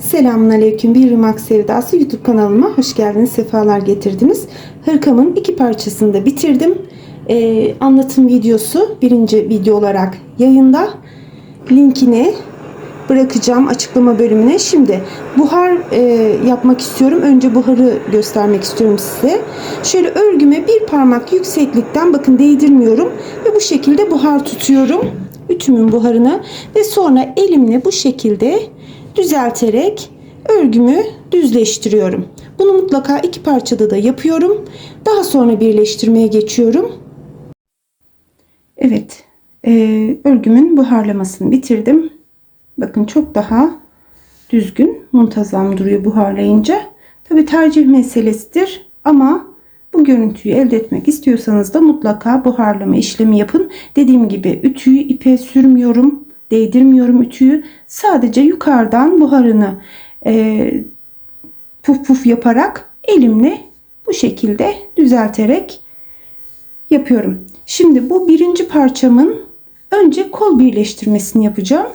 Selamünaleyküm Bir Irmak Sevdası YouTube kanalıma hoş geldiniz, sefalar getirdiniz. Hırkamın iki parçasını da bitirdim. Ee, anlatım videosu birinci video olarak yayında. Linkini bırakacağım açıklama bölümüne. Şimdi buhar e, yapmak istiyorum. Önce buharı göstermek istiyorum size. Şöyle örgüme bir parmak yükseklikten bakın değdirmiyorum ve bu şekilde buhar tutuyorum. Ütümün buharını ve sonra elimle bu şekilde düzelterek örgümü düzleştiriyorum. Bunu mutlaka iki parçada da yapıyorum. Daha sonra birleştirmeye geçiyorum. Evet, e, örgümün buharlamasını bitirdim. Bakın çok daha düzgün, muntazam duruyor buharlayınca. Tabi tercih meselesidir ama bu görüntüyü elde etmek istiyorsanız da mutlaka buharlama işlemi yapın. Dediğim gibi ütüyü ipe sürmüyorum, değdirmiyorum ütüyü. Sadece yukarıdan buharını e, puf puf yaparak elimle bu şekilde düzelterek yapıyorum. Şimdi bu birinci parçamın önce kol birleştirmesini yapacağım.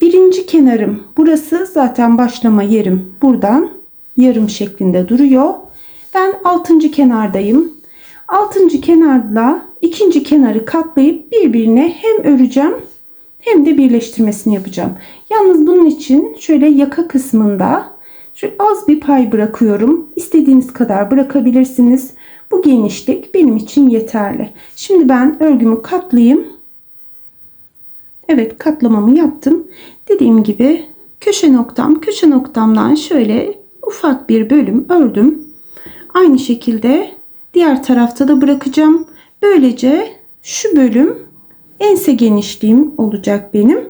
Birinci kenarım burası zaten başlama yerim buradan yarım şeklinde duruyor. Ben altıncı kenardayım. Altıncı kenarla ikinci kenarı katlayıp birbirine hem öreceğim hem de birleştirmesini yapacağım. Yalnız bunun için şöyle yaka kısmında şöyle az bir pay bırakıyorum. İstediğiniz kadar bırakabilirsiniz. Bu genişlik benim için yeterli. Şimdi ben örgümü katlayayım. Evet katlamamı yaptım. Dediğim gibi köşe noktam köşe noktamdan şöyle ufak bir bölüm ördüm. Aynı şekilde diğer tarafta da bırakacağım. Böylece şu bölüm ense genişliğim olacak benim.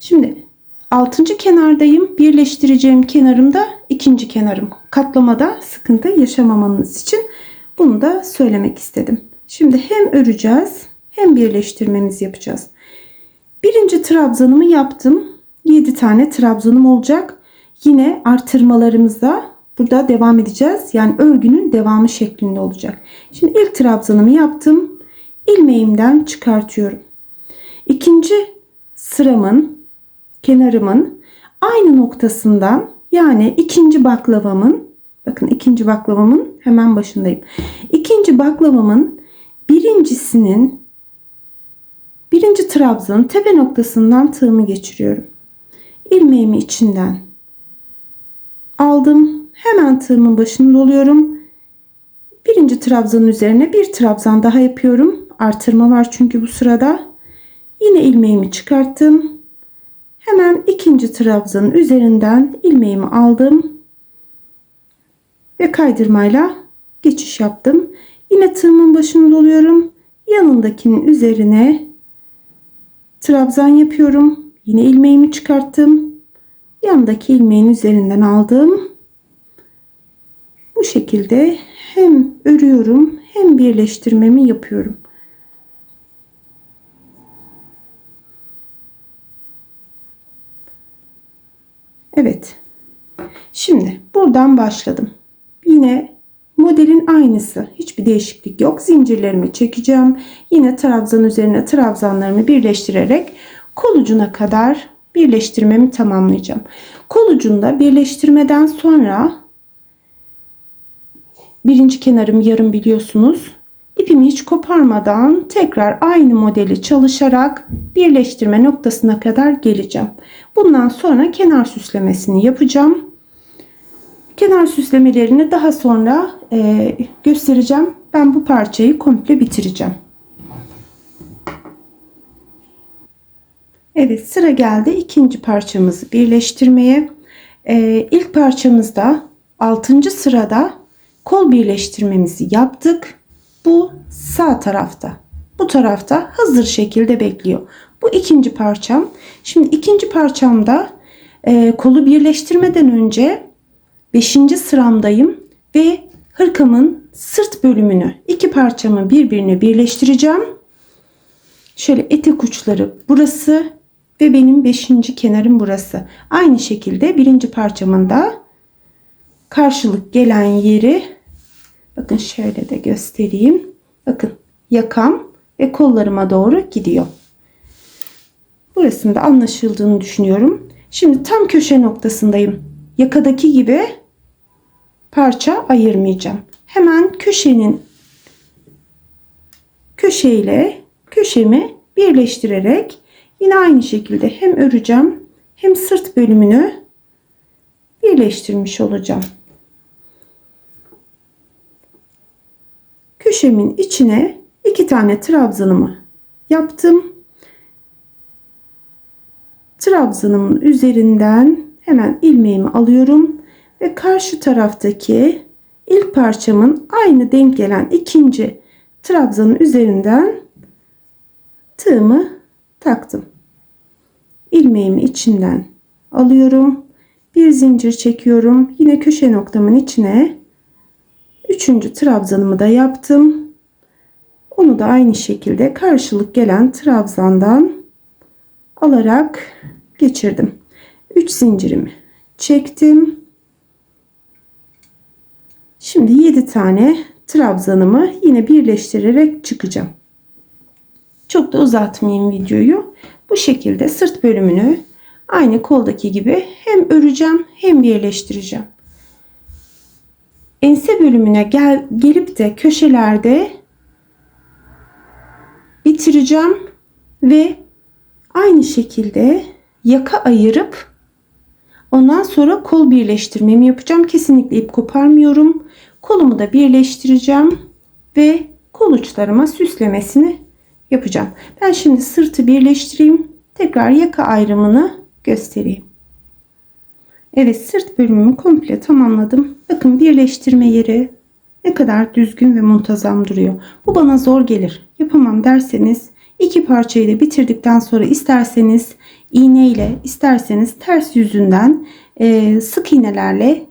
Şimdi 6. kenardayım. Birleştireceğim kenarım da ikinci kenarım. Katlamada sıkıntı yaşamamanız için bunu da söylemek istedim. Şimdi hem öreceğiz hem birleştirmemizi yapacağız. Birinci trabzanımı yaptım. 7 tane trabzanım olacak. Yine artırmalarımızda burada devam edeceğiz. Yani örgünün devamı şeklinde olacak. Şimdi ilk trabzanımı yaptım. ilmeğimden çıkartıyorum. İkinci sıramın kenarımın aynı noktasından yani ikinci baklavamın bakın ikinci baklavamın hemen başındayım. İkinci baklavamın birincisinin birinci trabzanın tepe noktasından tığımı geçiriyorum. İlmeğimi içinden aldım. Hemen tığımın başını doluyorum. Birinci trabzanın üzerine bir trabzan daha yapıyorum. Artırma var çünkü bu sırada. Yine ilmeğimi çıkarttım. Hemen ikinci trabzanın üzerinden ilmeğimi aldım. Ve kaydırmayla geçiş yaptım. Yine tığımın başını doluyorum. Yanındakinin üzerine trabzan yapıyorum. Yine ilmeğimi çıkarttım. Yanındaki ilmeğin üzerinden aldım. Bu şekilde hem örüyorum hem birleştirmemi yapıyorum. Evet. Şimdi buradan başladım. Yine modelin aynısı. Hiçbir değişiklik yok. Zincirlerimi çekeceğim. Yine trabzan üzerine trabzanlarımı birleştirerek kol ucuna kadar birleştirmemi tamamlayacağım. Kol ucunda birleştirmeden sonra birinci kenarım yarım biliyorsunuz. İpimi hiç koparmadan tekrar aynı modeli çalışarak birleştirme noktasına kadar geleceğim. Bundan sonra kenar süslemesini yapacağım. Kenar süslemelerini daha sonra e, göstereceğim. Ben bu parçayı komple bitireceğim. Evet sıra geldi ikinci parçamızı birleştirmeye. Ee, ilk parçamızda 6. sırada kol birleştirmemizi yaptık. Bu sağ tarafta. Bu tarafta hazır şekilde bekliyor. Bu ikinci parçam. Şimdi ikinci parçamda e, kolu birleştirmeden önce 5. sıramdayım ve hırkamın sırt bölümünü iki parçamı birbirine birleştireceğim. Şöyle etek uçları burası ve benim 5. kenarım burası. Aynı şekilde birinci parçamın da karşılık gelen yeri bakın şöyle de göstereyim. Bakın yakam ve kollarıma doğru gidiyor. Burasında anlaşıldığını düşünüyorum. Şimdi tam köşe noktasındayım. Yakadaki gibi parça ayırmayacağım. Hemen köşenin köşeyle köşemi birleştirerek yine aynı şekilde hem öreceğim hem sırt bölümünü birleştirmiş olacağım. Köşemin içine iki tane trabzanımı yaptım. Trabzanımın üzerinden hemen ilmeğimi alıyorum ve karşı taraftaki ilk parçamın aynı denk gelen ikinci trabzanın üzerinden tığımı taktım. İlmeğimi içinden alıyorum. Bir zincir çekiyorum. Yine köşe noktamın içine üçüncü trabzanımı da yaptım. Onu da aynı şekilde karşılık gelen trabzandan alarak geçirdim. 3 zincirimi çektim. Şimdi 7 tane trabzanımı yine birleştirerek çıkacağım. Çok da uzatmayayım videoyu. Bu şekilde sırt bölümünü aynı koldaki gibi hem öreceğim hem birleştireceğim. Ense bölümüne gel, gelip de köşelerde bitireceğim ve aynı şekilde yaka ayırıp ondan sonra kol birleştirmemi yapacağım. Kesinlikle ip koparmıyorum. Kolumu da birleştireceğim ve kol uçlarıma süslemesini yapacağım. Ben şimdi sırtı birleştireyim. Tekrar yaka ayrımını göstereyim. Evet sırt bölümümü komple tamamladım. Bakın birleştirme yeri ne kadar düzgün ve muntazam duruyor. Bu bana zor gelir. Yapamam derseniz iki parçayı da bitirdikten sonra isterseniz iğne ile isterseniz ters yüzünden e, sık iğnelerle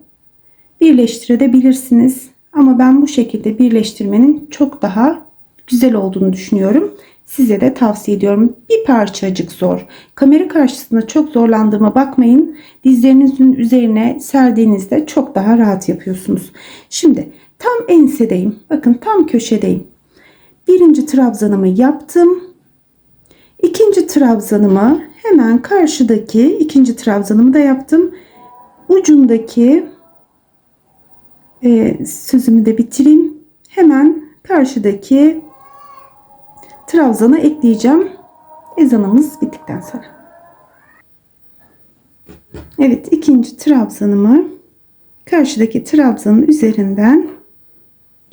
birleştirebilirsiniz. Ama ben bu şekilde birleştirmenin çok daha güzel olduğunu düşünüyorum. Size de tavsiye ediyorum. Bir parçacık zor. Kamera karşısında çok zorlandığıma bakmayın. Dizlerinizin üzerine serdiğinizde çok daha rahat yapıyorsunuz. Şimdi tam ensedeyim. Bakın tam köşedeyim. Birinci trabzanımı yaptım. İkinci trabzanımı hemen karşıdaki ikinci trabzanımı da yaptım. Ucundaki e, sözümü de bitireyim. Hemen karşıdaki trabzanı ekleyeceğim. Ezanımız bittikten sonra. Evet ikinci trabzanımı karşıdaki trabzanın üzerinden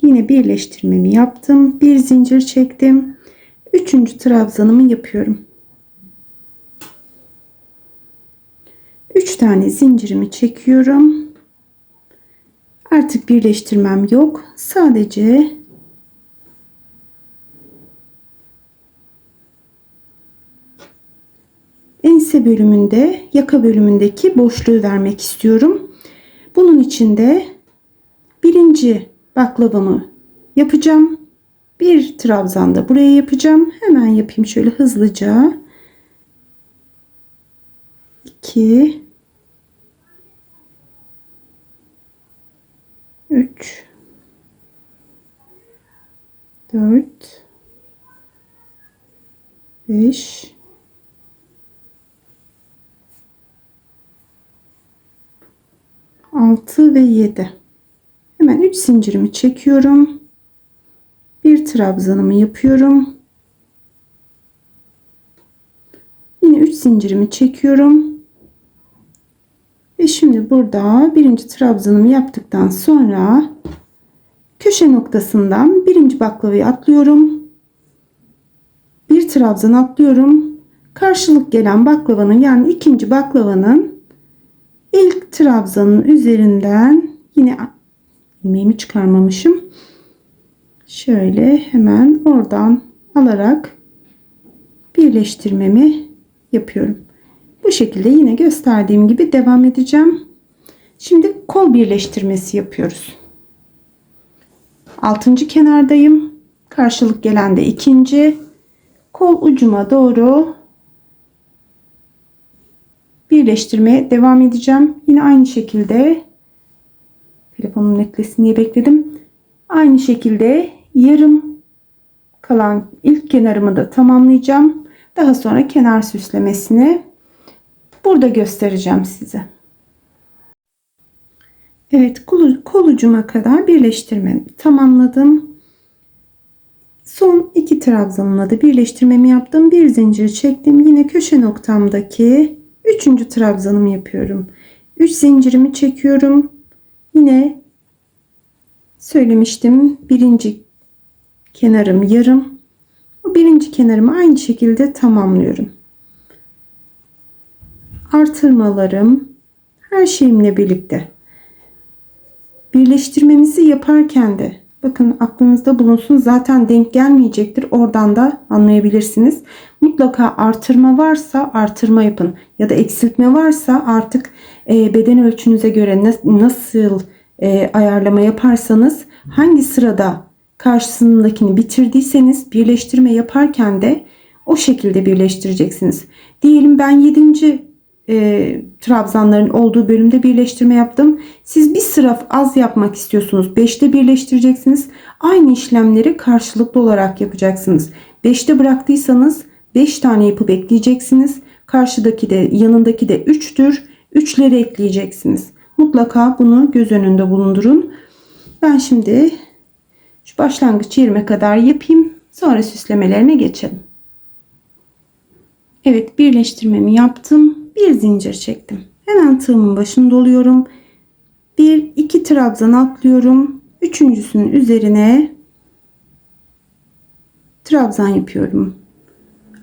yine birleştirmemi yaptım. Bir zincir çektim. Üçüncü trabzanımı yapıyorum. Üç tane zincirimi çekiyorum. Artık birleştirmem yok. Sadece ense bölümünde yaka bölümündeki boşluğu vermek istiyorum. Bunun için de birinci baklavamı yapacağım. Bir trabzan da buraya yapacağım. Hemen yapayım şöyle hızlıca. 2 3 4 5 6 ve 7 hemen 3 zincirimi çekiyorum. Bir trabzanımı yapıyorum. Yine 3 zincirimi çekiyorum ve şimdi burada birinci trabzanımı yaptıktan sonra köşe noktasından birinci baklavayı atlıyorum bir trabzan atlıyorum karşılık gelen baklavanın yani ikinci baklavanın ilk trabzanın üzerinden yine ilmeğimi çıkarmamışım. Şöyle hemen oradan alarak birleştirmemi yapıyorum. Bu şekilde yine gösterdiğim gibi devam edeceğim. Şimdi kol birleştirmesi yapıyoruz. Altıncı kenardayım. Karşılık gelen de ikinci. Kol ucuma doğru birleştirmeye devam edeceğim. Yine aynı şekilde telefonum netlesin diye bekledim. Aynı şekilde yarım kalan ilk kenarımı da tamamlayacağım. Daha sonra kenar süslemesini burada göstereceğim size. Evet kol, kol ucuma kadar birleştirmemi tamamladım. Son iki trabzanımla da birleştirmemi yaptım. Bir zincir çektim. Yine köşe noktamdaki üçüncü trabzanımı yapıyorum. 3 zincirimi çekiyorum. Yine söylemiştim. Birinci kenarım yarım. O birinci kenarımı aynı şekilde tamamlıyorum. Artırmalarım her şeyimle birlikte. Birleştirmemizi yaparken de bakın aklınızda bulunsun zaten denk gelmeyecektir. Oradan da anlayabilirsiniz. Mutlaka artırma varsa artırma yapın ya da eksiltme varsa artık e, beden ölçünüze göre nasıl e, ayarlama yaparsanız hangi sırada karşısındakini bitirdiyseniz birleştirme yaparken de o şekilde birleştireceksiniz. Diyelim ben 7. E, trabzanların olduğu bölümde birleştirme yaptım. Siz bir sıra az yapmak istiyorsunuz. 5'te birleştireceksiniz. Aynı işlemleri karşılıklı olarak yapacaksınız. 5'te bıraktıysanız 5 tane yapıp ekleyeceksiniz. Karşıdaki de yanındaki de 3'tür. 3'leri ekleyeceksiniz. Mutlaka bunu göz önünde bulundurun. Ben şimdi şu başlangıç yerime kadar yapayım. Sonra süslemelerine geçelim. Evet birleştirmemi yaptım. Bir zincir çektim. Hemen tığımın başını doluyorum. Bir iki trabzan atlıyorum. Üçüncüsünün üzerine trabzan yapıyorum.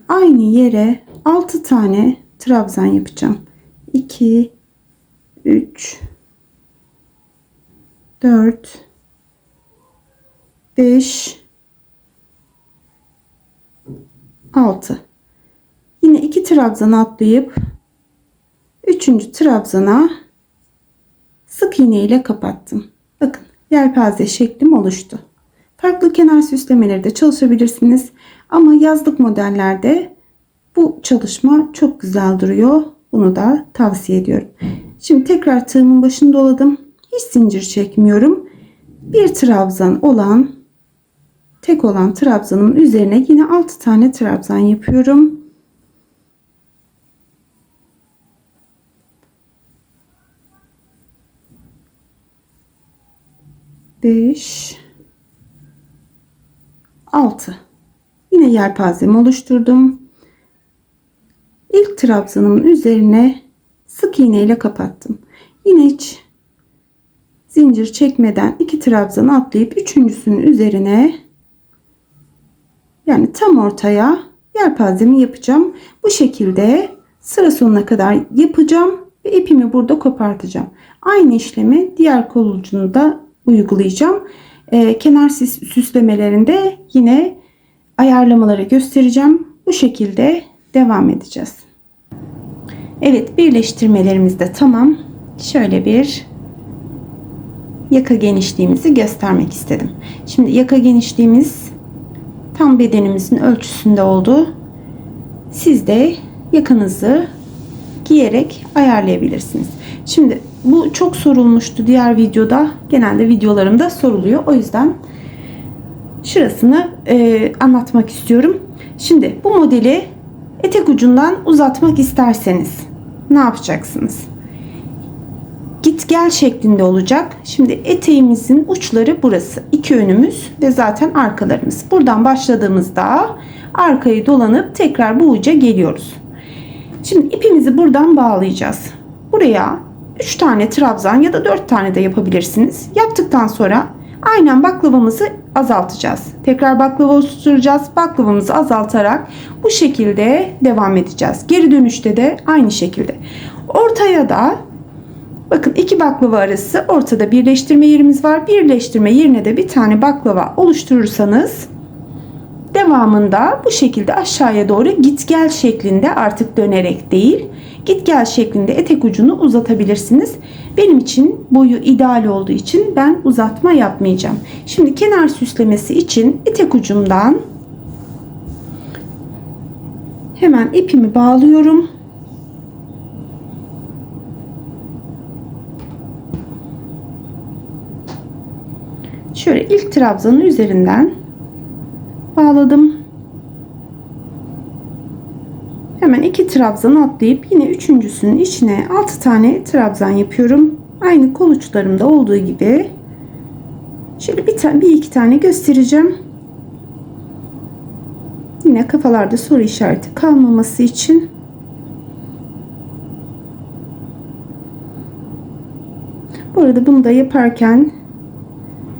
Aynı yere 6 tane trabzan yapacağım. 2 3 4 5 6 Yine iki trabzan atlayıp üçüncü trabzana sık iğne ile kapattım. Bakın yelpaze şeklim oluştu. Farklı kenar süslemeleri de çalışabilirsiniz. Ama yazlık modellerde bu çalışma çok güzel duruyor. Bunu da tavsiye ediyorum. Şimdi tekrar tığımın başını doladım. Hiç zincir çekmiyorum. Bir trabzan olan tek olan trabzanın üzerine yine 6 tane trabzan yapıyorum. 5 6 yine yelpazemi oluşturdum. İlk trabzanımın üzerine sık iğne ile kapattım. Yine hiç zincir çekmeden iki trabzan atlayıp üçüncüsünün üzerine yani tam ortaya yelpazemi yapacağım. Bu şekilde sıra sonuna kadar yapacağım ve ipimi burada kopartacağım. Aynı işlemi diğer kol ucunu da uygulayacağım. E, kenar süslemelerinde yine ayarlamaları göstereceğim. Bu şekilde devam edeceğiz. Evet birleştirmelerimiz de tamam. Şöyle bir yaka genişliğimizi göstermek istedim. Şimdi yaka genişliğimiz tam bedenimizin ölçüsünde oldu. Siz de yakanızı giyerek ayarlayabilirsiniz. Şimdi bu çok sorulmuştu diğer videoda. Genelde videolarımda soruluyor. O yüzden şurasını e, anlatmak istiyorum. Şimdi bu modeli etek ucundan uzatmak isterseniz ne yapacaksınız? Git gel şeklinde olacak. Şimdi eteğimizin uçları burası. iki önümüz ve zaten arkalarımız. Buradan başladığımızda arkayı dolanıp tekrar bu uca geliyoruz. Şimdi ipimizi buradan bağlayacağız. Buraya 3 tane trabzan ya da 4 tane de yapabilirsiniz. Yaptıktan sonra aynen baklavamızı azaltacağız. Tekrar baklava oluşturacağız. Baklavamızı azaltarak bu şekilde devam edeceğiz. Geri dönüşte de aynı şekilde. Ortaya da bakın iki baklava arası ortada birleştirme yerimiz var. Birleştirme yerine de bir tane baklava oluşturursanız devamında bu şekilde aşağıya doğru git gel şeklinde artık dönerek değil git gel şeklinde etek ucunu uzatabilirsiniz. Benim için boyu ideal olduğu için ben uzatma yapmayacağım. Şimdi kenar süslemesi için etek ucumdan hemen ipimi bağlıyorum. Şöyle ilk trabzanın üzerinden bağladım. Hemen iki trabzan atlayıp yine üçüncüsünün içine 6 tane trabzan yapıyorum. Aynı kol uçlarımda olduğu gibi. Şöyle bir, bir iki tane göstereceğim. Yine kafalarda soru işareti kalmaması için. Bu arada bunu da yaparken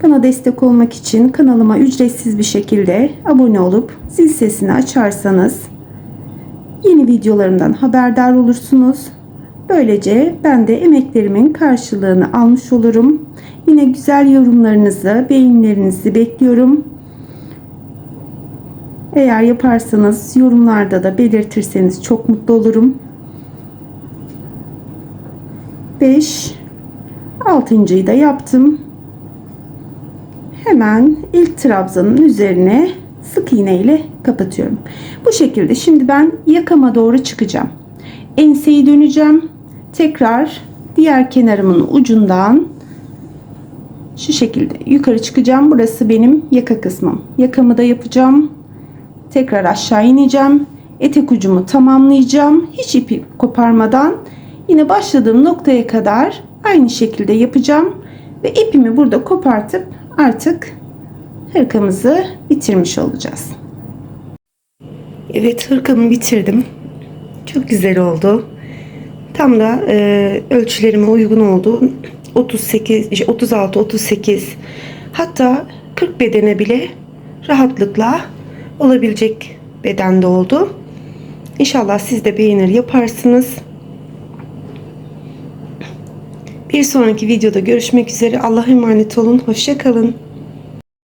bana destek olmak için kanalıma ücretsiz bir şekilde abone olup zil sesini açarsanız yeni videolarımdan haberdar olursunuz. Böylece ben de emeklerimin karşılığını almış olurum. Yine güzel yorumlarınızı, beğenilerinizi bekliyorum. Eğer yaparsanız yorumlarda da belirtirseniz çok mutlu olurum. 5 altıncıyı da yaptım. Hemen ilk trabzanın üzerine sık iğne ile kapatıyorum. Bu şekilde şimdi ben yakama doğru çıkacağım. Enseyi döneceğim. Tekrar diğer kenarımın ucundan şu şekilde yukarı çıkacağım. Burası benim yaka kısmım. Yakamı da yapacağım. Tekrar aşağı ineceğim. Etek ucumu tamamlayacağım. Hiç ipi koparmadan yine başladığım noktaya kadar aynı şekilde yapacağım. Ve ipimi burada kopartıp artık hırkamızı bitirmiş olacağız. Evet hırkamı bitirdim. Çok güzel oldu. Tam da e, ölçülerime uygun oldu. 38, 36, 38 hatta 40 bedene bile rahatlıkla olabilecek bedende oldu. İnşallah siz de beğenir yaparsınız. Bir sonraki videoda görüşmek üzere. Allah'a emanet olun. Hoşça kalın.